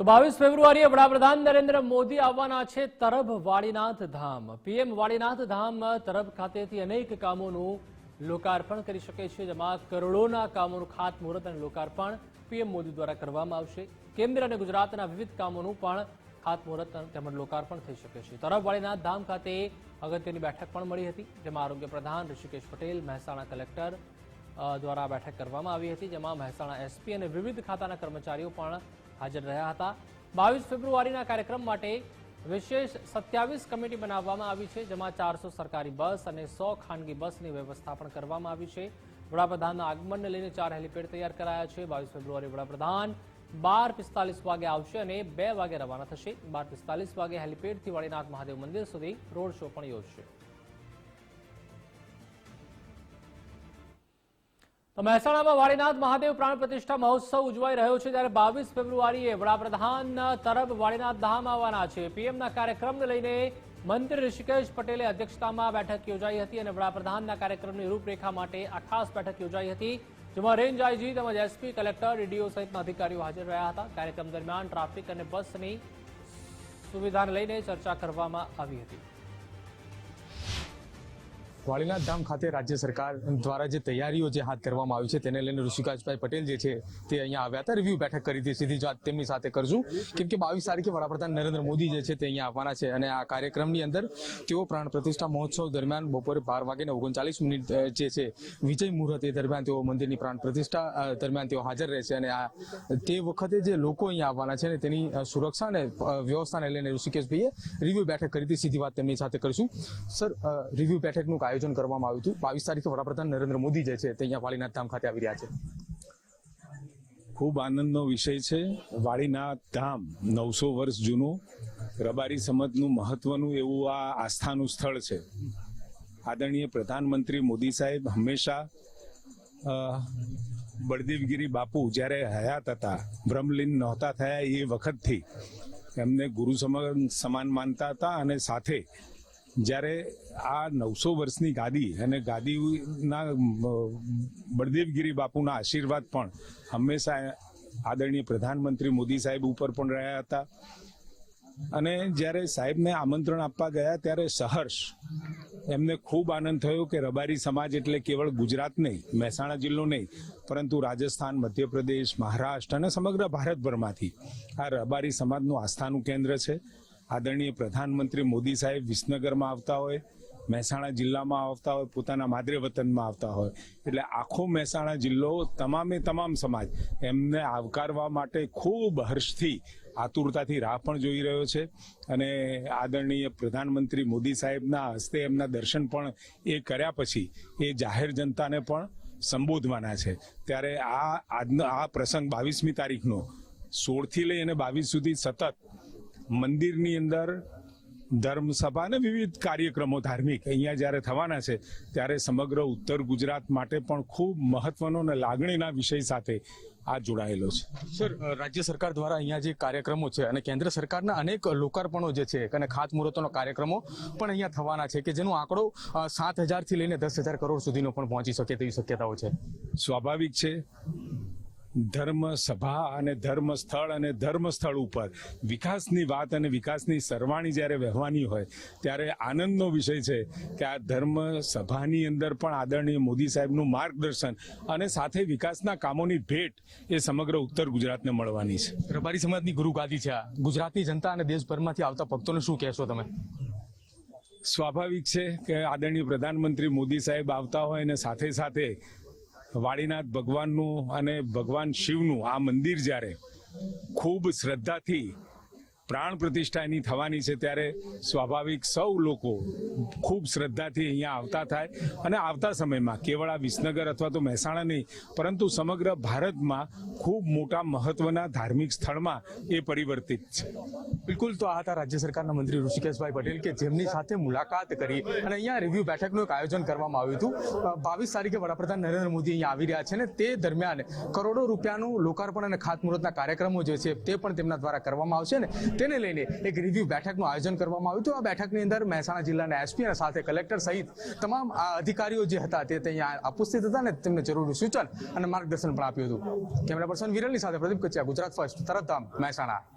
તો બાવીસ ફેબ્રુઆરીએ વડાપ્રધાન નરેન્દ્ર મોદી આવવાના છે તરફ વાડીનાથ ધામ. પીએમ વાડીનાથ ધામ તરફ ખાતેથી અનેક કામોનું લોકાર્પણ કરી શકે છે, જેમાં કરોડોના કામોનું ખાતમુહૂર્ત અને લોકાર્પણ પીએમ મોદી દ્વારા કરવામાં આવશે. કેન્દ્ર અને ગુજરાતના વિવિધ કામોનું પણ ખાતમુહૂર્ત તેમજ લોકાર્પણ થઈ શકે છે. તરફ વાડીનાથ ધામ ખાતે અગત્યની બેઠક પણ મળી હતી, જેમાં આરોગ્ય પ્રધાન ઋષિકેશ પટેલ, મહેસાણા કલેક્ટર દ્વારા બેઠક કરવામાં આવી હતી, જેમાં મહેસાણા એસપી અને વિવિધ ખાતાના કર્મચારીઓ પણ હાજર રહ્યા હતા. બાવીસ ફેબ્રુઆરીના કાર્યક્રમ માટે વિશેષ સત્યાવીસ કમિટી બનાવવામાં આવી છે, જેમાં ચારસો સરકારી બસ અને સો ખાનગી બસની વ્યવસ્થા પણ કરવામાં આવી છે. વડાપ્રધાનના આગમનને લઈને ચાર હેલિપેડ તૈયાર કરાયા છે. બાવીસ ફેબ્રુઆરી વડાપ્રધાન બાર પિસ્તાલીસ વાગે આવશે અને બે વાગે રવાના થશે. બાર પિસ્તાલીસ વાગે હેલિપેડથી વાળીનાથ મહાદેવ મંદિર સુધી રોડ શો પણ યોજશે. મહેસાણામાં વાડીનાથ મહાદેવ પ્રાણ પ્રતિષ્ઠા મહોત્સવ ઉજવાઈ રહ્યો છે ત્યારે બાવીસ ફેબ્રુઆરીએ વડાપ્રધાન તરફ વાડીનાથ ધામ આવવાના છે. પીએમના કાર્યક્રમને લઈને મંત્રી ઋષિકેશ પટેલે અધ્યક્ષતામાં બેઠક યોજાઈ હતી અને વડાપ્રધાનના કાર્યક્રમની રૂપરેખા માટે આ ખાસ બેઠક યોજાઈ હતી. જેમાં રેન્જ આઈજી તેમજ એસપી, કલેક્ટર, ડીડીઓ સહિતના અધિકારીઓ હાજર રહ્યા હતા. કાર્યક્રમ દરમિયાન ટ્રાફિક અને બસની સુવિધાને લઈને ચર્ચા કરવામાં આવી હતી. વાડીનાથ ધામ ખાતે રાજ્ય સરકાર દ્વારા જે તૈયારીઓ જે હાથ ધરવામાં આવી છે, તેને લઈને ઋષિકાજભાઈ પટેલ જે છે, તે અહીંયા આવ્યા હતા. રિવ્યુ બેઠક કરી હતી. સીધી વાત તેમની સાથે કરશું. કેમ કે બાવીસ તારીખે વડાપ્રધાન નરેન્દ્ર મોદી જે છે, તે અહીંયા આવવાના છે અને આ કાર્યક્રમની અંદર તેઓ પ્રાણ પ્રતિષ્ઠા મહોત્સવ દરમિયાન બપોરે બાર વાગ્યાને ઓગણચાલીસ મિનિટ જે છે, વિજય મુહૂર્ત એ દરમિયાન તેઓ મંદિરની પ્રાણ પ્રતિષ્ઠા દરમિયાન તેઓ હાજર રહેશે અને આ તે વખતે જે લોકો અહીંયા આવવાના છે ને તેની સુરક્ષા અને વ્યવસ્થાને લઈને ઋષિકેશભાઈએ રિવ્યુ બેઠક કરી હતી. સીધી વાત તેમની સાથે કરીશું. સર રિવ્યુ બેઠકનું આયોજન કરવામાં આવ્યું હતું. બાવીસ તારીખે વડાપ્રધાન નરેન્દ્ર મોદી જે છે તે અહીંયા વાળીનાથ ધામ ખાતે આવી રહ્યા છે. ખૂબ આનંદનો વિષય છે. વાળીનાથ ધામ નવસો વર્ષ જૂનું. રબારી સમજનું મહત્વનું એવું આ આસ્થાનું સ્થળ છે. આદરણીય પ્રધાનમંત્રી મોદી સાહેબ હંમેશા બળદેવગીરી બાપુ જ્યારે હયાત હતા, બ્રહ્મલીન નહોતા થયા એ વખતથી એમને ગુરુ સમાન માનતા હતા અને સાથે જ્યારે આ નવસો વર્ષની ગાદી અને ગાદીના બળદેવગીરી બાપુના આશીર્વાદ પણ હંમેશા આદરણીય પ્રધાનમંત્રી મોદી સાહેબ ઉપર પણ રહ્યા હતા. અને જ્યારે સાહેબને આમંત્રણ આપવા ગયા ત્યારે સહર્ષ એમને ખૂબ આનંદ થયો કે રબારી સમાજ એટલે કેવળ ગુજરાત નહીં, મહેસાણા જિલ્લો નહીં, પરંતુ રાજસ્થાન, મધ્યપ્રદેશ, મહારાષ્ટ્ર અને સમગ્ર ભારતભરમાંથી આ રબારી સમાજનું આસ્થાનું કેન્દ્ર છે. આદરણીય પ્રધાનમંત્રી મોદી સાહેબ વિસનગરમાં આવતા હોય, મહેસાણા જિલ્લામાં આવતા હોય, પોતાના માદરે વતનમાં આવતા હોય. એટલે આખો મહેસાણા જિલ્લો તમામે તમામ સમાજ એમને આવકારવા માટે ખૂબ હર્ષથી, આતુરતાથી રાહ પણ જોઈ રહ્યો છે. અને આદરણીય પ્રધાનમંત્રી મોદી સાહેબના હસ્તે એમના દર્શન પણ એ કર્યા પછી એ જાહેર જનતાને પણ સંબોધવાના છે. ત્યારે આ આજનો આ પ્રસંગ બાવીસમી તારીખનો, સોળથી લઈ અને બાવીસ સુધી સતત મંદિરની અંદર ધર્મસભા અને વિવિધ કાર્યક્રમો ધાર્મિક અહીંયા જ્યારે થવાના છે ત્યારે સમગ્ર ઉત્તર ગુજરાત માટે પણ ખૂબ મહત્વનો અને લાગણીના વિષય સાથે આ જોડાયેલો છે. સર રાજ્ય સરકાર દ્વારા અહીંયા જે કાર્યક્રમો છે અને કેન્દ્ર સરકારના અનેક લોકાર્પણો જે છે અને ખાતમુહૂર્તોનો કાર્યક્રમો પણ અહીંયા થવાના છે કે જેનો આંકડો સાત હજારથી લઈને દસ હજાર કરોડ સુધીનો પણ પહોંચી શકે તેવી શક્યતાઓ છે. સ્વાભાવિક છે. ધર્મ સભા અને ધર્મ સ્થળ અને ધર્મ સ્થળ ઉપર વિકાસની વાત અને વિકાસની સરવાણી જ્યારે વહેવાની હોય ત્યારે આનંદનો વિષય છે કે આ ધર્મ સભાની અંદર પણ આદરણીય મોદી સાહેબનું માર્ગદર્શન અને સાથે વિકાસના કામોની ભેટ એ સમગ્ર ઉત્તર ગુજરાતને મળવાની છે. રબારી સમાજની ગુરુ ગાદી છે આ. ગુજરાતની જનતા અને દેશભરમાંથી આવતા ભક્તોને શું કહેશો તમે? સ્વાભાવિક છે કે આદરણીય પ્રધાનમંત્રી મોદી સાહેબ આવતા હોય અને સાથે સાથે વાડીનાથ ભગવાનનું અને ભગવાન શિવનું આ મંદિર જ્યારે ખૂબ શ્રદ્ધાથી પ્રાણ પ્રતિષ્ઠા એની થવાની છે ત્યારે સ્વાભાવિક સૌ લોકો ખૂબ શ્રદ્ધાથી અહીંયા આવતા થાય અને આવતા સમયમાં કેવળ આ વિસનગર અથવા તો મહેસાણા નહીં, પરંતુ સમગ્ર ભારતમાં ખૂબ મોટા મહત્વના ધાર્મિક સ્થળમાં એ પરિવર્તિત છે. બિલકુલ, તો આ હતા રાજ્ય સરકારના મંત્રી ઋષિકેશભાઈ પટેલ કે જેમની સાથે મુલાકાત કરી અને અહીંયા રિવ્યુ બેઠકનું એક આયોજન કરવામાં આવ્યું હતું. બાવીસ તારીખે વડાપ્રધાન નરેન્દ્ર મોદી અહીંયા આવી રહ્યા છે ને તે દરમિયાન કરોડો રૂપિયાનું લોકાર્પણ અને ખાતમુહૂર્તના કાર્યક્રમો જે છે તે પણ તેમના દ્વારા કરવામાં આવશે ને તેને લઈને એક રિવ્યુ બેઠકનું આયોજન કરવામાં આવ્યું હતું. આ બેઠકની અંદર મહેસાણા જિલ્લાના એસપી અને સાથે કલેક્ટર સહિત તમામ અધિકારીઓ જે હતા તે અહીંયા ઉપસ્થિત હતા ને તેમને જરૂરી સૂચન અને માર્ગદર્શન પણ આપ્યું હતું. કેમેરા પર્સન વિરલની સાથે પ્રદીપ કચ્યા ગુજરાત ફર્સ્ટ તરત મહેસાણા.